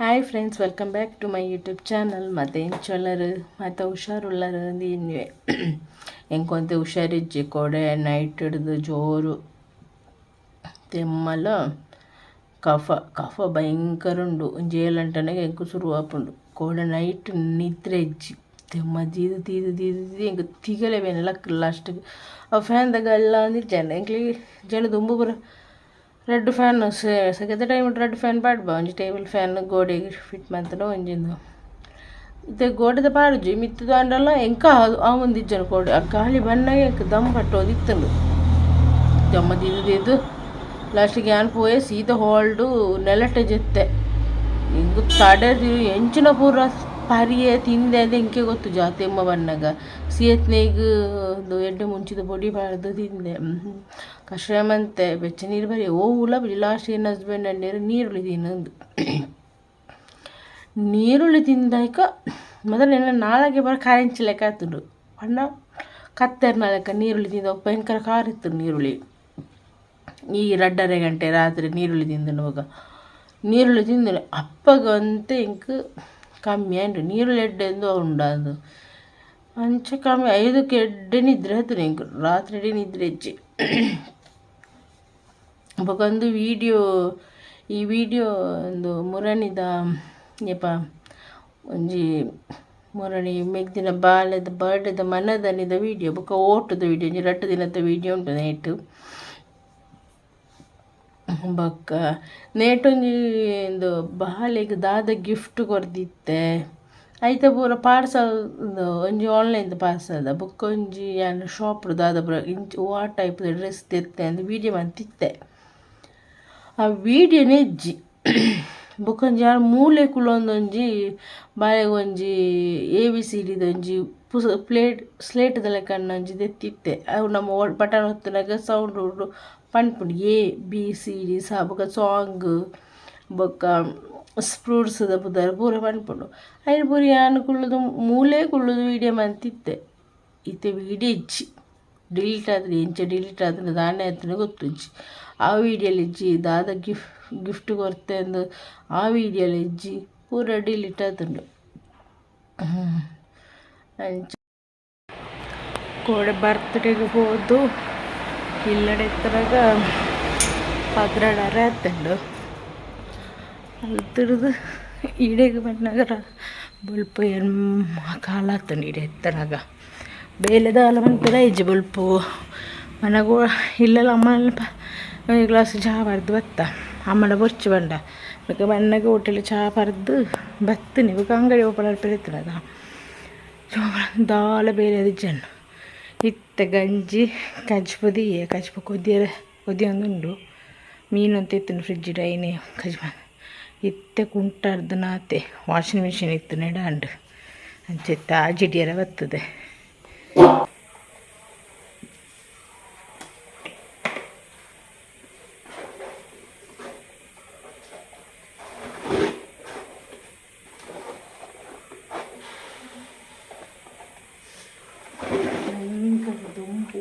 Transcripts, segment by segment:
Hi friends welcome back to my YouTube channel ಮತ್ತೇನು ಚೊಲ್ಲರು ಮತ್ತು ಹುಷಾರುಳ್ಳರು ನೀವೇ ಎಂಕೊಂತೆ ಹುಷಾರಿಜ್ಜಿ ಕೊಡೆ ನೈಟ್ ಹಿಡ್ದು ಜೋರು ತೆಮ್ಮಲ ಕಫ ಕಫ ಭಯಂಕರ ಉಂಡು ಜೇಲಂಟನೆಗೆ ಎಂಕು ಶುರು ಆಪುಂಡು ಕೋಡೆ ನೈಟ್ ನಿದ್ರೆ ಇಜ್ಜಿ ತೆಮ್ಮ ದೀದು ದೀದು ದೀದು ದೀದು ಎಂಕ್ ತಿಗಲೇವೇನೆ ಲಕ್ ಲಾಸ್ಟಿಗೆ ಆ ಫ್ಯಾನ್ದಾಗ ಎಲ್ಲ ಅಂದಿಜ್ಜಾನೆ ಎಂಕ್ಲಿ ಜನ ದುಂಬು ಬರ red fan ಸೆಕೆದ time red fan ಪಾಡ್ಬ ಒಂಜಿ ಟೇಬಲ್ ಫ್ಯಾನ್ ಗೋಡೆಗೆ ಫಿಟ್ ಮಂತನ ಒಂಜಿಂದು ಇತ್ತೆ ಗೋಡೆದ ಪಾಡುಜಿ ಮಿತ್ತದ ಅಂಡಲ್ಲ ಎಂಕ ಆ ಒಂದಿಜ್ಜನ ಗೋಡೆ ಆ ಗಾಳಿ ಬಣ್ಣಗೆ ಎಂಕ ದಮ್ ಕಟ್ಟೋದು ಇತ್ತಂಡು ದಮ್ಮ ದಿದ್ದು ಲಾಸ್ಟಿಗೆ ಯಾನ್ ಪೋಯೆ ಸೀದ ಹೋಲ್ಡು ನೆಲಟೆ ಜೆತ್ತೆ ಇಂಗು ತಡೆ ಎಂಚಿನ ಪೂರ ಪರಿಯೆ ತಿಂದೆ ಅದು ಎಂಕೆ ಗೊತ್ತು ಜಾತೆಮ್ಮ ಬಣ್ಣಗ. ಸಿಯತ್ನೇಗ ಎಡ್ಡೆ ಮುಂಚಿದ ಬೊಡಿ ಬಾರ್ದು ತಿಂದೆ. ಕಶ್ರಮಂತೆ ಬೆಚ್ಚ ನೀರು ಬರಿ ಓ ಉಲ ಲಾಸ್ಟ್ ಏನು ಹಸ್ಬೆಂಡ್ ನೀರು ನೀರುಳ್ಳಿ ತಿನ್ನೊಂದು. ನೀರುಳ್ಳಿ ತಿಂದಾಯ್ಕ ಎಲ್ಲ ನಾಳೆಗೆ ಬರೋ ಕಾರಿಂಚಿ ಲೆಕ್ಕ ಆತುಂಡು ಪಂಡ ಕತ್ತರ್ ನಾಳೆಕ ನೀರುಳ್ಳಿ ತಿಂದ ಭಯಂಕರ ಖಾರ ಇತ್ತು ನೀರುಳ್ಳಿ. ಈ ರಡ್ಡರೆ ಗಂಟೆ ರಾತ್ರಿ ನೀರುಳ್ಳಿ ತಿಂದು ಹೋಗ ನೀರುಳ್ಳಿ ತಿಂದ ಅಪ್ಪಗಂತೆ ಇಂಕ ಕಮ್ಮಿ ಆಂಡು ನೀರು ಲೆಡ್ ಎಂದು ಉಂಡದು. ಅಂಚ ಕಮ್ಮಿ ಐದಕ್ಕೆ ಎಡ್ಡೆ ನಿದ್ರೆ ಹತ್ತು ಇಂಕ ರಾತ್ರಿ ನಿದ್ರೆ ಹೆಚ್ಚಿ ಬೊಕೊಂದು ವೀಡಿಯೋ, ಈ ವಿಡಿಯೋ ಒಂದು ಮುರಣಿದ ಏಪ ಒಂಜಿ ಮುರಣಿ ಮೆಗ್ದಿನ ಬಾಲ್ಯದ ಬರ್ಡೇದ ಮನದನಿದ ವೀಡಿಯೋ. ಬೊಕ ಓಟದ ವೀಡಿಯೋ, ಒಂಜಿ ರಟ್ಟು ದಿನದ ವೀಡಿಯೋ ಉಂಟು ನೈಟ್ ಬೊಕ್ಕ ನೇಟೊಂಜಿ ಇಂದು ಬಾಲೆಗ್ ದಾದ ಗಿಫ್ಟ್ ಕೊರ್ದಿತ್ತೆ ಐತ ಪೂರ ಪಾರ್ಸಲ್ ಒಂಜಿ ಆನ್ಲೈನ್ದ ಪಾರ್ಸಲ್ ಬುಕ್ ಒಂಜಿ ಯಾನ್ ಶಾಪ್ ದಾದ ಪೂರ ಇಂಚಿ ಆ ಟೈಪ್ ಡ್ರೆಸ್ ತೆತ್ತೆ ಅಂದ್ ವೀಡಿಯೋ ಮಂತಿತ್ತೆ. ಆ ವೀಡಿಯೋ ನೆಜ್ಜಿ ಬೊಕೊಂಜಿ ಯಾರು ಮೂಲೆ ಕುಲೊಂದೊಂಜಿ ಒಂಜಿ ಎ ಬಿ ಸಿ ಡಿದೊಂಜಿ ಪುಸ ಪ್ಲೇಟ್ ಸ್ಲೇಟ್ದ ಲೆಕ್ಕ ಒಂಜಿ ದೆತ್ತಿತ್ತೆ. ಅವು ನಮ್ಮ ಬಟನ್ ಹೊತ್ತಿನಾಗ ಸೌಂಡ್ ಉಂಡು ಪನ್ಪುಂಡು ಎ ಬಿ ಸಿ ಡಿ ಸ ಬೊಕ ಸಾಂಗ್ ಬೊಕ್ಕ ಫ್ರೂಟ್ಸ್ದ ಪುದರ್ ಪೂರ ಪನ್ಪುಂಡು ಅಯ್ಯ ಪೂರ ಯಾನ್ ಕುಳ್ಳುದು ಮೂಲೆ ಕುಲ್ಲುದು ವೀಡಿಯೋ ಮಂತಿತ್ತೆ ಇತ್ತೆ ವೀಡಿಯೋ ಇಜ್ಜಿ ಡಿಲೀಟ್ ಆದ್ರೆ ಎಂಚ ಡಿಲೀಟ್ ಆದ್ರೆ ದಾನೆ ಆತನ ಗೊತ್ತುಜ್ಜಿ ಆ ವೀಡಿಯೋಲಿ ಇಜ್ಜಿ ದಾದ ಗಿಫ್ಟ್ ಗಿಫ್ಟ್ ಕೊರ್ತೆ ಅಂದು ಆ ವೀಡಿಯೋಲಿ ಇಜ್ಜಿ ಪೂರ ಡಿಲೀಟ್ ಅಂಚ ಕೋಡೆ ಬರ್ತ್ಡೇಗೆ ಹೋದು ಇಲ್ಲಡೆ ಎತ್ತರಾಗ ಪದ್ರಡರೆ ಆತುಂಡು. ಅಲ್ತಿಡ್ದು ಈಡೆಗೆ ಬಂದಾಗ ಬುಲ್ಪ ಕಾಲ ಆತುಂಡು ಈಡೆ ಎತ್ತರಾಗ. ಬೇಲೆದ ಅಲ್ಲ ಮಂತದ ಇಜ್ಜಿ ಬುಲ್ಪು. ಮನೆಗೂ ಇಲ್ಲೆಲ್ಲ ಅಮ್ಮ ಗ್ಲಾಸ್ ಚಹಾ ಬರ್ದು ಬತ್ತ. ಅಮ್ಮನ ಬೊಚ್ಚು ಬಂಡ ಬೇಕಾ ಮಣ್ಣಗೆ ಹೋಟೆಲ್ ಚಹಾ ಬರ್ದು ಬತ್ತೀನಿ ಇವಾಗ ಅಂಗಡಿ ಓಪನ್ ಅಲ್ಪಿರ್ತದ ದಾಲ ಬೇರೆ ಅದು ಇತ್ತ ಗಂಜಿ, ಕಜ್ಬದಿ ಕಜ್ಪ ಕೊದ್ದಿಯ ಕೊದ್ದಿಯೊಂದುಂಡು. ಮೀನು ಅಂತ ಇತ್ತು ಫ್ರಿಜ್ ಡೈನಿ ಕಜ್ಪ ಇತ್ತೆ ಕುಂಟಾರ್ದು ನಾತೆ ವಾಷಿಂಗ್ ಮಿಷಿನ್ ಇತ್ತು ನೆಡಾಂಡು. ಅಂಚೆತ್ತ ಆ ಜಿಡಿಯರ ಬರ್ತದೆ ದುಂಬು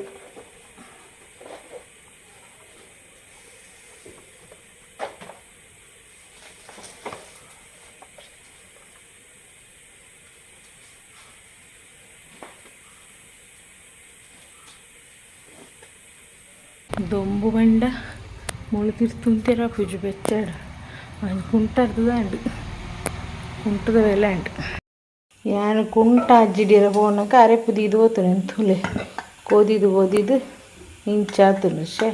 ದೊಂಬು ಬಂಡ ముళ్ళు ಪುಜು ಬೆಚ್ಚಾಡ పెట్టాడు అనుకుంటారు ಅಂಡು ಕುಂಟದ ಬೆಲೆ ಅಂಡು ಯಾನು ಕುಂಟ ಅಜ್ಜಿಡಿರ ಪೋನಕ ಅರೆಪು ಪುದಿದು ಹೋತು ನೆಂತುಲೆ ಕೋದಿದು ಕೋದಿದು ಇಂಚಾತುನು ಶೇ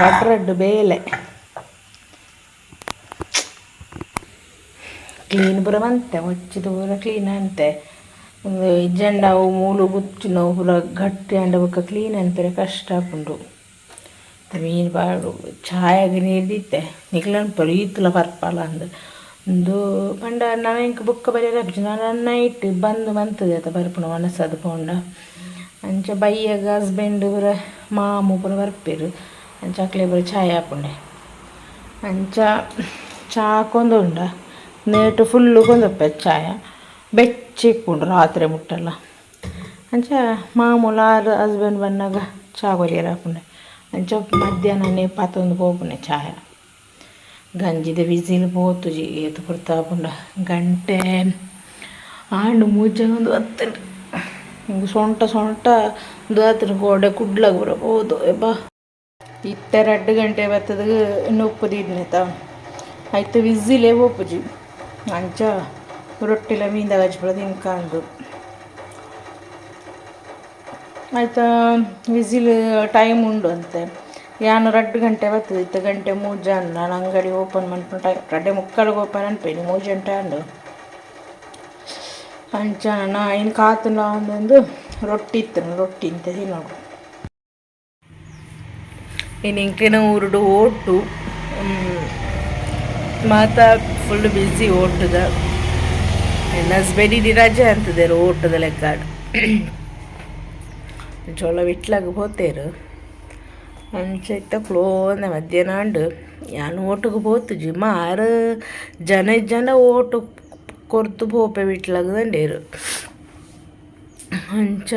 ರಡ್ ರಡ್ಡು ಬೇಲೆ. ಕ್ಲೀನ್ ಪೂರ ಮಂತೆ ಒಚ್ಚಿದ ಪೂರ ಕ್ಲೀನ್ ಅಂತೆ. ಒಂದು ಇಜ್ಜಂಡವು ಮೂಲು ಗುಚ್ಚಿನವು ಪೂರ ಗಟ್ಟಿ ಅಂಡ ಬೊಕ್ಕ ಕ್ಲೀನ್ ಅಂತಾರೆ ಕಷ್ಟ ಆಪುಂಡು ಮೀನು ಬಾಡು ಚಾಯಾಗಿ ನೀಡಿದ್ದೆ ದಿತ್ತೆ ಪರೀತಲ ಪರ್ಪಾಲ ಅಂದು. ಒಂದು ಪಂಡ ನಾನು ಇಂಕ ಬುಕ್ಕ ಬರೆಯಲ್ಲ ನಾನು ನೈಟ್ ಬಂದು ಬಂತದೆ ಅದ ಬರ್ಪಣ ಮನಸ್ಸದು ಪೋಂಡ. ಅಂಚ ಬೈಯಾಗ ಹಸ್ಬೆಂಡ್ ಪೂರ ಮಾಮು ಪೂರ ಬರ್ಪೇರು. ಅಂಚ ಅಕ್ಲೆ ಪೂರ ಚಾಯ್ ಹಾಕೊಂಡೆ. ಅಂಚ ಚಾ ಹಾಕೊಂದುಂಡ ನೇಟು ಫುಲ್ಲು ಕೊಂದಪ್ಪ ಚಾಯ. ಬೆಚ್ಚಿಪ್ಪುಂಡು ರಾತ್ರಿ ಮುಟ್ಟಲ್ಲ. ಅಂಚ ಮಾಮೂಲ ಹಸ್ಬೆಂಡ್ ಬಂದಾಗ ಚಾ ಕೊರಿಯರ್ ಹಾಕೊಂಡೆ. ಅಂಚ ಮಧ್ಯಾಹ್ನನೇ ಪತ್ತೊಂದು ಪೋಪುನೆ ಚಾಯ. ಗಂಜಿದ ವಿಸಿಲ್ ಪೋತುಜಿ ಏತು ಪುರ್ತಾಪುಂಡ ಗಂಟೆ ಆಂಡು ಮೂಜೆ ಒಂದು ಹತ್ತು ಹಿಂಗೆ ಸೊಂಟ ಸೊಂಟ ಒಂದು ಹತ್ತಿರ ಗೋಡೆ ಕುಡ್ಲಾಗ ಬರಬಹುದು ಬಾ ಇತ್ತೆ ಎರಡು ಗಂಟೆ ಬತ್ತದ ಇನ್ನು ಉಪ್ಪುದಿದ್ನೆತ ಆಯ್ತು. ವಿಸಿಲೇ ಒಪ್ಪುಜಿ ಅಂಚ ರೊಟ್ಟಿಲ ಮೀನ್ದಾಗ ಹಚ್ಬಿಡೋದು ಹಿಂಗೆ ಆಯ್ತಾ, ವಿಸಿಲ್ ಟೈಮ್ ಉಂಡು ಅಂತೆ. ಯಾನು ರಡ್ಡು ಗಂಟೆ ಬರ್ತದೆ, ಇತ್ತು ಗಂಟೆ ಮೂಜಾನ್ ನಾನು ಅಂಗಡಿ ಓಪನ್ ಮಾಡ್ಕೊಂಡು ರಡ್ಡೆ ಮುಕ್ಕಳಿಗೆ ಓಪನ್ ಅನ್ಪೇನಿ ಮೂಜನ್ ಗಂಟೆ ಅಂಡು ಅಂಚ ನಾ ಇನ್ನು ಕಾತುನ ಒಂದೊಂದು ರೊಟ್ಟಿ ಇತ್ತು ರೊಟ್ಟಿ ಅಂತ ತಿನ್ನೋಡು ಇನ್ನು ಇಂಕ್ಲಿನ ಉರುಡು ಓಟು ಮಾತಾ ಫುಲ್ ಬಿಸಿ ಓಟದ ಬೆಡಿ ರಜೆ ಅಂತದೇರು ಓಟದ ಲೆಕ್ಕಾಡು. ಚೋಳ ವಿಟ್ಲಾಗ ಹೋತೇರು. ಅಂಚೈತ ಕ್ಲೋಂದ ಮಧ್ಯಾಹ್ನ ಆಂಡು, ಯಾನು ಓಟುಗೆ ಹೋತು, ಜಿಮ್ಮ ಆರು ಜನ ಜನ ಓಟು ಕೊರ್ತು ಹೋಪೆ ವಿಟ್ಲಾಗದಂಡೇರು ಅಂಚ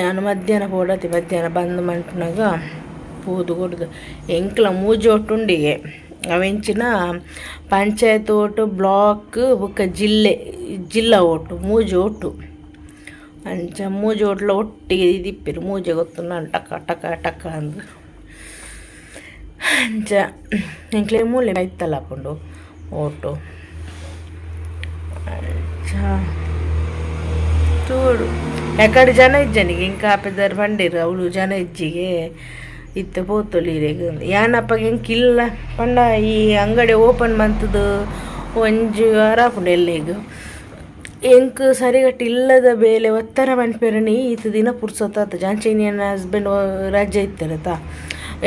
ಯಾನು ಮಧ್ಯಾಹ್ನ ಹೋಡತಿ, ಮಧ್ಯಾಹ್ನ ಬಂದು ಮಂಟ್ನಾಗ ಪೂದು ಕೊಡ್ದು. ಎಂಕ್ಲ ಮೂಜಿ ಒಟ್ಟುಂಡಿಗೆ. ಅವೆಂಚಿನ ಪಂಚಾಯತ್ ಓಟು ಬ್ಲಾಕ್ ಬೊಕ್ಕ ಜಿಲ್ಲೆ ಜಿಲ್ಲಾ ಓಟು ಮೂಜಿ ಓಟು ಅಂಚ ಮೂಜಿ ಒಟ್ಲ ಒಟ್ಟಿಗೆ ದಿಪ್ಪಿರು ಮೂಜೆ ಗೊತ್ತು ಟಕ ಟಕ ಟಕ ಅಂದು ಅಂಚ ಎಂಕ್ಲೆ ಮೂಲೆ ಐತಲ್ಲ ಹಾಕೊಂಡು ಓಟು ಅಂಚ ಚೂಡು ಯಾಕಡೆ ಜನ ಇಜ್ಜನಿಗೆ ಇಂಕ ಹಾಪಿದಾರೆ ಬಂಡಿರು ಅವಳು ಜನ ಇಜ್ಜಿಗೆ ಇತ್ತು ಪೋತೊಲಿರೆಗ್ ಯಾನಪ್ಪಗೆ ಕಿಲ್ಲ? ಪಂಡ ಈ ಅಂಗಡಿ ಓಪನ್ ಮಂತದು ಒಂಜಿ ವಾರ ಆಪುಂಡು ಎಲ್ಲಿಗೂ ಎಂಕ್ ಸರಿಗಟ್ಟು ಇಲ್ಲದ ಬೇಲೆ ಒತ್ತರ ಮನ್ಪೇರಣಿ ಈತ ದಿನ ಪುರ್ಸೊತ್ತಾತ ಜಾಂಚೇನಿ ನನ್ನ ಹಸ್ಬೆಂಡ್ ರಜೆ ಇತ್ತರತ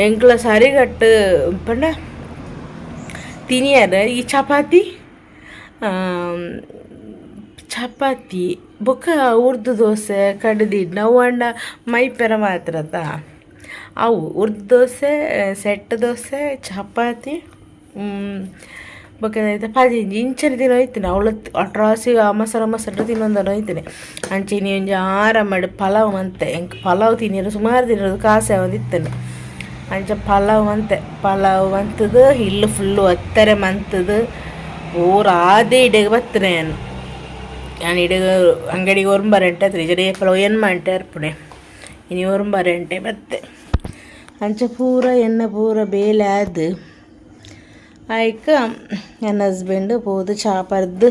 ಎಂಕ್ಲ ಸರಿಗಟ್ಟು, ಪಂಡ ತಿನಿಯಾರ ಈ ಚಪಾತಿ? ಚಪಾತಿ, ಬೊಕ್ಕ ಉರ್ದು ದೋಸೆ ಕಡ್ದಿಡ್ ನಾವು ಅಂಡ ಮಾತ್ರ ಮಾತ್ರತ ಅವು ಉರ್ದ ದೋಸೆ ಸೆಟ್ ದೋಸೆ ಚಪಾತಿ ಬೇಕಾದೈತೆ ಪದಿಂಜಿ ಇಂಚನೆ ದಿನ ಹೋಯ್ತೀನಿ ಅವಳು ಅಟ್ರಾಸಿ ಮಸಾಲ ಮೊಸರು ತಿನ್ನೊಂದನ್ನು ಹೋಯ್ತೀನಿ ಅಂಚಿನಿ ಒಂಜಿ ಆರ ಮಾಡಿ ಪಲಾವ್ ಮಂತೆ ಹೆಂಗೆ ಪಲಾವ್ ತಿನ್ನಿರೋ ಸುಮಾರು ತಿನ್ನೋದು ಕಾಸೆ ಒಂದಿತ್ತೇನೆ ಅಂಚ ಪಲಾವ್ ಅಂತೆ ಪಲಾವ್ ಅಂತದ್ದು ಇಲ್ಲು ಫುಲ್ಲು ಒತ್ತರೆ ಮಂತದು ಊರು ಆದೇ ಇಡೆಗೆ ಬತ್ತನೆ ನಾನು ನಾನು ಇಡೆಗೆ ಅಂಗಡಿಗೆ ಒರಂಬರೆಂಟೆ ಹತ್ರ ಜಡೆ ಪಲಾವ್ ಏನು ಮಂಟೆ ಅರ್ಪಣೆ ಇನಿ ಒರಂಬರೆಂಟೆ ಬತ್ತೆ ಅಂಚ ಪೂರ ಎಣ್ಣೆ ಪೂರ ಬೇಲೆ ಆದ ಆಯ್ಕ ನನ್ನ ಹಸ್ಬೆಂಡ್ పోదు చేపరద్దు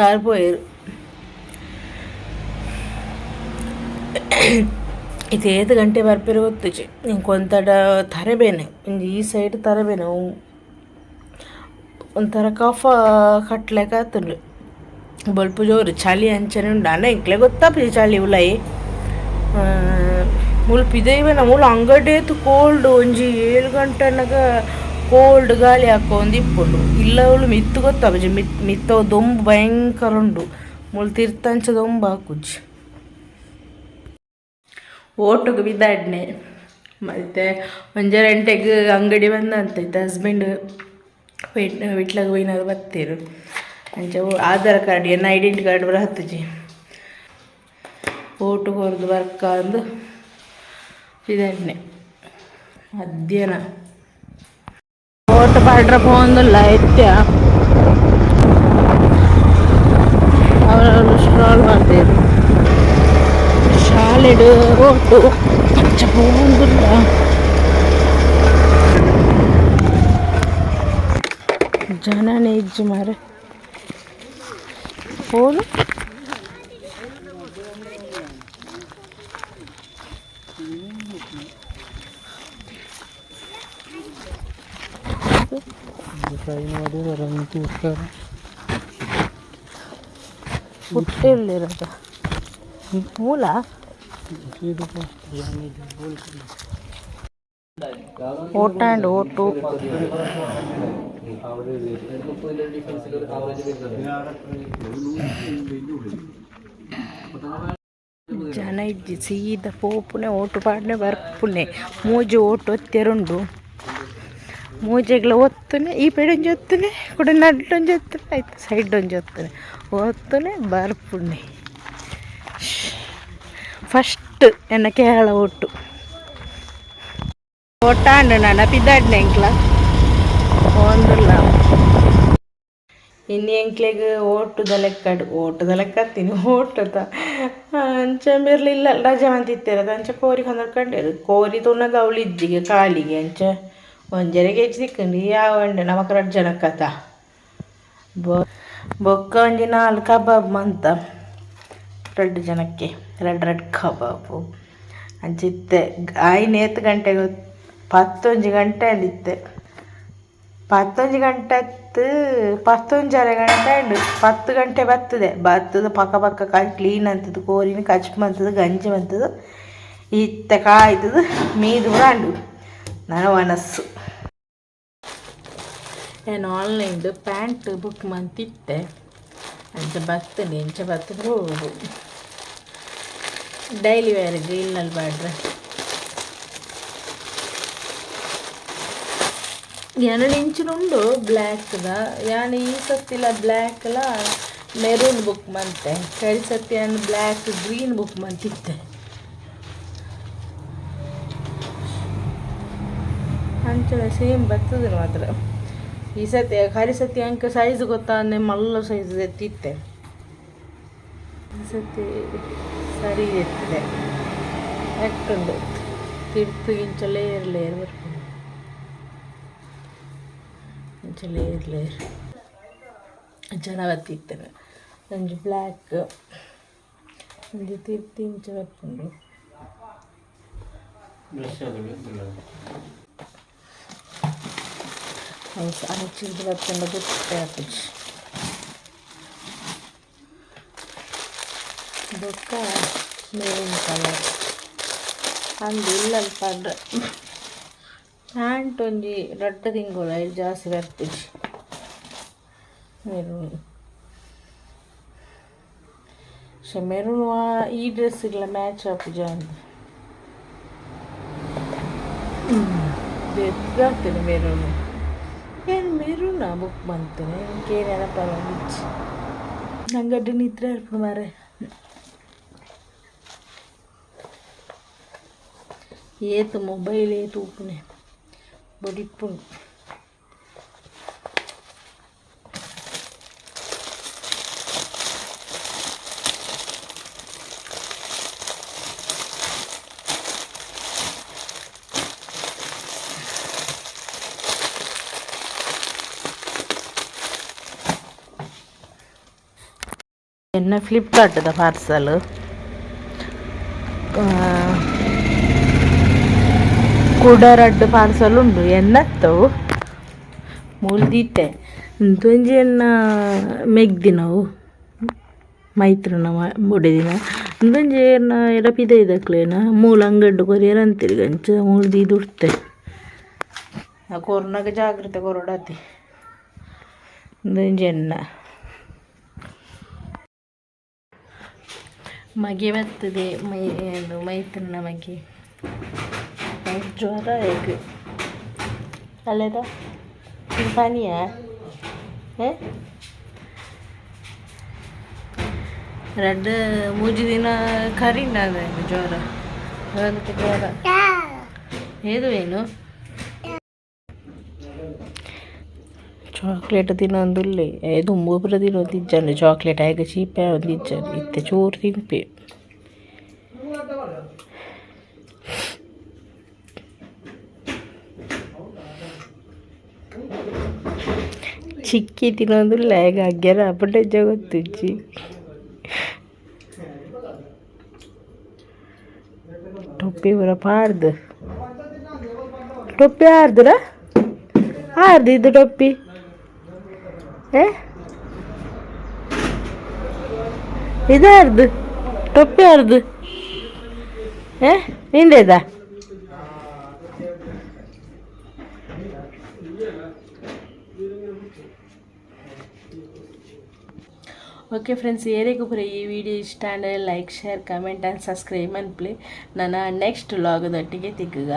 ఆరిపోయారు ಇದು ಏದು ಗಂಟೆ ಬರ್ಪಿರ ಗೊತ್ತಿಚ್ಚಿ ಇಂಕೊಂತಡ ತರಬೇನೆ ಈ ಸೈಡ್ ತರಬೇನೆ ಒಂಥರ ಕಾಫ ಕಟ್ಲೆಕ ಆತುಂಡು ಬೊಲ್ಪ ಜೋರು ಚಳಿ ಅಂಚನೆ ಉಂಡು ಅಣ್ಣ ಇಂಕ್ಲೆ ಗೊತ್ತಾಪ ಚಳಿ ಉಲಾಯಿ ಮುಲ್ಪ ಇದೇವೆ ನಮ್ಮ ಅಂಗಡಿಯೇತು ಕೋಲ್ಡ್ ಒಂಜಿ ಏಳು ಗಂಟೆನಾಗ ಕೋಲ್ಡ್ ಗಾಳಿ ಹಾಕೊಂಡು ಇಪ್ಪುಂಡು. ಇಲ್ಲ ಅವಳು ಮಿತ್ತು ಗೊತ್ತಾಪಜಿ ಮಿತ್ ಮಿತ್ತ ದೊಂಬು ಭಯಂಕರ ಉಂಡು. ಮುಳ್ ತಿರ್ತಂಚ ದೊಂಬು ಹಾಕುಜಿ ಓಟುಗೆ ಬಿದ್ದಾಡ್ನೆ. ಮತ್ತೆ ಒಂಜ ಗಂಟೆಗೆ ಅಂಗಡಿ ಬಂದಂತ ಹಸ್ಬೆಂಡ್ ವಿಟ್ಲಾಗ ಹೋಯ್ನಾದ್ರು ಬರ್ತೀರು ಅಂಚ ಆಧಾರ್ ಕಾರ್ಡ್ ಏನು ಐಡೆಂಟಿ ಕಾರ್ಡ್ ಬರ ಹತ್ತುಜಿ ಓಟು ಹೊರದು ಬರ್ಕ ಅಂದು ಇದನ್ನೇ ಮಧ್ಯಾಹ್ನ. ಓಟ್ ಪಾಡ್ರ ಪೋಂದುಲ್ಲ ಎತ್ಯ ಅವರವರು ಸ್ಟ್ರಾಲ್ ಮಾಡ್ತೇರು ಶಾಲೆಡು ಓಟು. ಪಚ್ಚ ಪೋಂದುಲ್ಲ ಜನನೇ ಇಜ್ಜು ಮಾರೆ. ಹೋಲು ಫ್ರೈ ಮಾಡಿ ಅದನ್ನು ತೂರ್ತಾರೆ ಪುಟ್ಟಿಲ್ಲಿರೋದು ಮೂಲ ಇದು ಓಟ ಆ್ಯಂಡ್ ಓಟು ಜನ ಇಜ್ಜಿ ಸೀದ ಪೋಪುನೆ, ಓಟು ಪಾಡ್ನೆ, ಬರ್ಪುನೆ. ಮೂಜಿ ಓಟು ಒತ್ತೆರುಂಡು ಮೂಜೆಗ್ಲ ಒತ್ತುನೆ ಈ ಪೆಡೆ ಒಂಜಿ ಒತ್ತುನೆ ಕೂಡ ನಡ್ಡೊಂಜಿ ಒತ್ತುನೆ ಆಯ್ತು, ಸೈಡ್ ಒಂಜಿ ಒತ್ತುನೆ ಒತ್ತುನೆ ಬರ್ಪುನೆ. ಫಸ್ಟ್ ಎನ್ನ ಕೇರಳ ಒಟ್ಟು ಒಟ್ಟಾಂಡು ನನ್ನ ಪಿದ್ದಾಡ್ನೆ ಎಂಕ್ಲ. ಒಂದಿಲ್ಲ ಇನ್ನು ಎಂಕ್ಲೆಗೆ ಓಟದ ಲೆಕ್ಕಡು, ಓಟದ ಲೆಕ್ಕ ತಿನ್ನು ಓಟದ. ಅಂಚ ಬಿರ್ಲಿಲ್ಲ ರಜೆ ಮಂತಿತ್ತೇರ ಅಂಚ ಕೋರಿ ಹೊಂದ್ಕೊಂಡಿರು ಕೋರಿ ತುಣ್ಣಗ ಅವಳು ಇಜ್ಜಿಗೆ ಕಾಲಿಗೆ ಅಂಚ ಒಂಜರೆ ಕೆ ತಿಕ್ಕಂಡು ಯಾವ ಅಂಡೆ ನಮಕ್ ರಡ್ ಜನಕ್ಕತ ಬೊ ಬೊಕ್ಕ ಒಂಜಿ ನಾಲ್ಕು ಕಬಾಬ್ ಮಂತ ರೆಡ್ ಜನಕ್ಕೆ ರೆಡ್ ರೆಡ್ ಕಬಾಬು ಅಂಚಿತ್ತೆ ಆಯ್ನ ಎತ್ತು ಗಂಟೆಗೆ ಪತ್ತೊಂಜು ಗಂಟೆ ಅಲ್ಲಿತ್ತೆ ಪತ್ತೊಂಜು ಗಂಟೆ ಹತ್ತು ಪತ್ತೊಂಜರೆ ಗಂಟೆ ಉಂಡು ಪತ್ತು ಗಂಟೆ ಬತ್ತದೆ ಬತ್ತದ ಪಕ್ಕ ಪಕ್ಕ ಕಾಯಿ ಕ್ಲೀನ್ ಅಂತದು ಕೋರಿನ ಕಚ್ಚು ಬಂತದ್ದು ಗಂಜಿ ಬಂತದ್ದು ಇತ್ತ ಕಾಯ್ತದು, ಮೀದು ಉಂಡು ನನ್ನ ಮನಸ್ಸು. ನಾನು ಆನ್ಲೈನ್ದು ಪ್ಯಾಂಟ್ ಬುಕ್ ಮಂತಿತ್ತೆ ಅಂಚ ಬರ್ತದೆ ಎಂಚ ಬರ್ತದೆ ಹೋಗುದು ಡೈಲಿ ಗ್ರೀನ್ ಅಲ್ಲಿ ಬಾಡ್ರೆ ಎರಡು ಇಂಚಿನುಂಡು ಬ್ಲ್ಯಾಕ್ದ ಯಾನ ಈ ಸತ್ತಿಲ ಬ್ಲ್ಯಾಕ್ಲ ಮೆರೂನ್ ಬುಕ್ ಮಂತೆ. ಕರಿ ಸತ್ತಿ ಅನ್ ಬ್ಲ್ಯಾಕ್ ಗ್ರೀನ್ ಬುಕ್ ಮಂತಿತ್ತೆ. ಅಂಚಳ ಸೇಮ್ ಬರ್ತದೆ ಮಾತ್ರ. ಈ ಸತಿ ಕರಿ ಸತಿ ಅಂಕ ಸೈಜ್ ಗೊತ್ತಾನೆ ಮಲ್ಲ ಸೈಜ್ ಎತ್ತಿತ್ತೆ. ಈ ಸತಿ ಸರಿ ಎತ್ತಿದೆ. ಎಕ್ಕಂಡು ತಿರ್ತು ಇಂಚ ಲೇಯರ್ ಬರ್ಕೊಂಡು ಇಂಚ ಲೇಯರ್ ಲೇಯರ್ ಚೆನ್ನಾಗತ್ತಿತ್ತೇನೆ ಒಂಜಿ ಬ್ಲ್ಯಾಕ್ ಒಂಜಿ ತಿರ್ತಿ ಇಂಚ ಬರ್ಕೊಂಡು ಅನಚಿದ್ದು ಬರ್ಕೊಂಡು ಗೊತ್ತೇ ಹಾಕಿಜ್ ಬೊಕ್ಕ ಮೇಲಿನ ಕಲರ್ ಅಂದು ಇಲ್ಲಲ್ಲಿ ಪಡ್ರೆ ಪ್ಯಾಂಟ್ ಒಂಜಿ ರಡ್ಡ ತಿಂಗಳು ಐದು ಜಾಸ್ತಿ ಬರ್ತಿಜ್ ಮೆರೂನ್ പക്ഷെ മെറൂൺ ഈ ഡ്രസ്സില്ല മാച്ച് ആപ്പ് ജാൻ ಆಗ್ತದೆ ಮೆರೂನು ಏನು ಮೆರೂನಾ ಬುಕ್ ಬಂತೇನೆ ಏನಕ್ಕೆ ನೆನಪಲ್ಲ ಬಿಚ್ಚಿ ನಂಗೆ ಅಡ್ಡ ನಿದ್ರೆ ಇರ್ಪ ಮಾರೆ ಏತು ಮೊಬೈಲ್ ಏತು ಉಪ್ಪುನೆ ಬೊಡಿಪ್ಪುನು ಎನ್ನ ಫ್ಲಿಪ್ಕಾರ್ಟ್ದ ಪಾರ್ಸಲ್ ಕೂಡ ರಡ್ಡು ಪಾರ್ಸಲ್ ಉಂಡು ಎನ್ನತ್ತವು ಮೂಲ್ದಿಟ್ಟೆ ಇಂತೊಂಜಿ ಎನ್ನ ಮೆಗ್ದಿನವು ಮೈತ್ರನ ಬುಡೆದಿನ ಇಂದೊಂಜಿ ಎನ್ನ ಎಡಪಿದ ಇದಕ್ಲೇನ ಮೂಲ ಅಂಗಡ್ಡು ಕೊರಿಯರ್ ಅಂತಿರಿ ಗಂಚ ಮೂಲ್ದಿ ದುಡ್ತೆ ಆ ಕೊರೋನಾಗ ಜಾಗ್ರತೆ ಕೊರಡಾತಿ ಇಂದೊಂಜಿ ಎನ್ನ ಮಗೆ ಬರ್ತದೆ ಮೈ ಮೈತ್ರನ ಮಗೆ ಅವ್ರ್ ಜ್ವರ ಹೇಗೆ ಅಲ್ಲದ ಪಾನೀಯ ரெண்டு மூஜி ದಿನ ಕರೀನ ಜ್ವರ ಅದಕ್ಕೆ ಜ್ವರ ಏದು ಏನು చాక్లెట్ తినందులే ఏదో మూపుర తినొద్దిచ్చాను చాక్లెట్ ఆయన చీపే అందించాను ఇత్తే చోరు తింపే ಚಿಕ್ಕಿ ತಿನ್ನೋದಿಲ್ಲ ಈಗ ಆಗ್ಯಾರ ಅಪ್ಪಟೆ ಜಗತ್ತಿಚ್ಚಿ ಟೊಪ್ಪಿ ಬರ ಪಾಡ್ದು ಟೊಪ್ಪಿ ಆರ್ದ್ರ ಆರ್ದು ಇದು ಟೊಪ್ಪಿ ಏ ಇದಾರ್ದು ಟೊಪ್ಪಿ ಯಾರ್ದು ಏ ನಿಂದೇದಾ ಓಕೆ ಫ್ರೆಂಡ್ಸ್ ಏರಿಗೂ ಬರೀ ಈ ವಿಡಿಯೋ ಇಷ್ಟ ಅಂದರೆ like share comment and subscribe ಅನ್ಪ್ಲಿ ನನ್ನ ನೆಕ್ಸ್ಟ್ ಲಾಗದೊಟ್ಟಿಗೆ ತಿಕ್ಕಗ